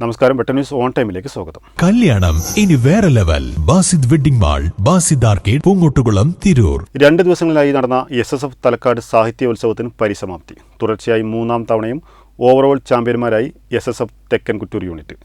നമസ്കാരം button news on ടൈമിലേക്ക് സ്വാഗതം. കല്യാണം ഇനി വേറെ level. Basid wedding mall Basid arcade Poongottukulam Tirur. രണ്ട് ദിവസങ്ങളിലായി നടന്ന എസ് എസ് എഫ് തലക്കാട് സാഹിത്യോത്സവത്തിന് പരിസമാപ്തി. തുടർച്ചയായി മൂന്നാം തവണയും overall ചാമ്പ്യന്മാരായി S S F Thekkan Kuttur unit.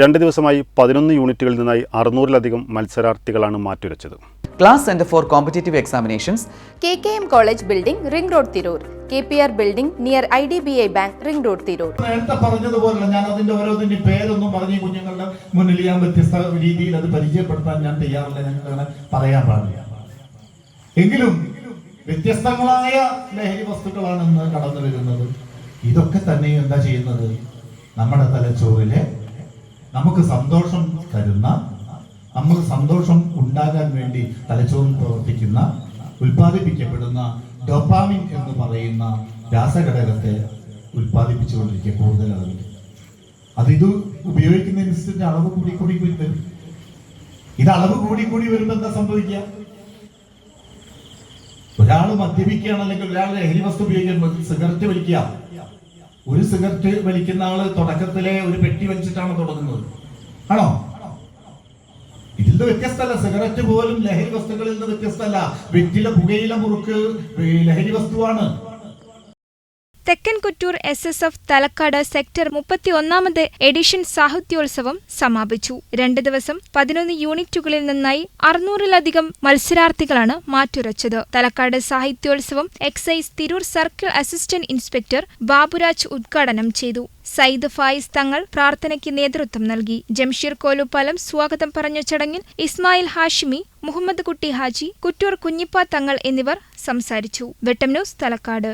രണ്ട് ദിവസമായി പതിനൊന്ന് യൂണിറ്റുകളിൽ നിന്നായി അറുന്നൂറിലധികം മത്സരാർത്ഥികളാണ് മാറ്റുരച്ചത്. Class centre for competitive examinations K K M college building ring road Tirur K P R building near I D B I bank ring road Tirur നേരത്തെ പറഞ്ഞതുപോലെ ഞാൻ അതിന്റെ ഓരോന്നിന്റെ പേരൊന്നും പറഞ്ഞ് കുഞ്ഞുങ്ങളുടെ മുന്നിൽ ഞാൻ വ്യത്യസ്ത രീതിയിൽ അത് പരിചയപ്പെടുത്താൻ ഞാൻ തയ്യാറില്ല. ഞങ്ങൾ അങ്ങനെ പറയാൻ പാടില്ല. എങ്കിലും വ്യത്യസ്തങ്ങളായ ലഹരി വസ്തുക്കളാണ് ഇന്ന് കടന്നു വരുന്നത്. ഇതൊക്കെ തന്നെ എന്താ ചെയ്യുന്നത്? നമ്മുടെ തലച്ചോറിലെ നമുക്ക് സന്തോഷം തരുന്ന നമുക്ക് സന്തോഷം ഉണ്ടാകാൻ വേണ്ടി തലച്ചോറിൽ പ്രവർത്തിക്കുന്ന ഉൽപ്പാദിപ്പിക്കപ്പെടുന്ന ഡൊപ്പാമിൻ എന്ന് പറയുന്ന രാസഘടകത്തെ ഉൽപ്പാദിപ്പിച്ചുകൊണ്ടിരിക്കുക കൂടുതൽ അളവിൽ. അതിത് ഉപയോഗിക്കുന്നതിനനുസരിച്ച് അളവ് കൂടി കൂടി വരും. ഇത് അളവ് കൂടി കൂടി വരുമ്പോൾ എന്താ സംഭവിക്കുക? ഒരാൾ മദ്യപിക്കുകയാണ് അല്ലെങ്കിൽ ഒരാൾ ലഹരി വസ്തു ഉപയോഗിക്കുമ്പോൾ സിഗരറ്റ് വലിക്കുക. ഒരു സിഗരറ്റ് വലിക്കുന്ന ആൾ തുടക്കത്തിലെ ഒരു പെട്ടി വലിച്ചിട്ടാണ് തുടങ്ങുന്നത്. ആണോ? നിന്ന് വ്യത്യസ്തമല്ല. സിഗരറ്റ് പോലും ലഹരി വസ്തുക്കളിൽ നിന്ന് വ്യത്യസ്തമല്ല. വെറ്റില പുകയില മുറുക്ക് ലഹരി വസ്തുവാണ്. Thekkan Kuttur S S F Thalakkad sector മുപ്പത്തിയൊന്നാമത് edition സാഹിത്യോത്സവം സമാപിച്ചു. രണ്ട് ദിവസം പതിനൊന്ന് യൂണിറ്റുകളിൽ നിന്നായി അറുന്നൂറിലധികം മത്സരാർത്ഥികളാണ് മാറ്റുരച്ചത്. Thalakkad സാഹിത്യോത്സവം excise Tirur circle assistant inspector Baburaj ഉദ്ഘാടനം ചെയ്തു. സയ്യിദ് ഫായിസ് തങ്ങൾ പ്രാർത്ഥനയ്ക്ക് നേതൃത്വം നൽകി. ജംഷീർ കോലുപ്പാലം സ്വാഗതം പറഞ്ഞ ചടങ്ങിൽ ഇസ്മായിൽ ഹാഷിമി മുഹമ്മദ് കുട്ടി ഹാജി കുറ്റൂർ കുഞ്ഞിപ്പ തങ്ങൾ എന്നിവർ സംസാരിച്ചു. വെട്ടം ന്യൂസ് തലക്കാട്.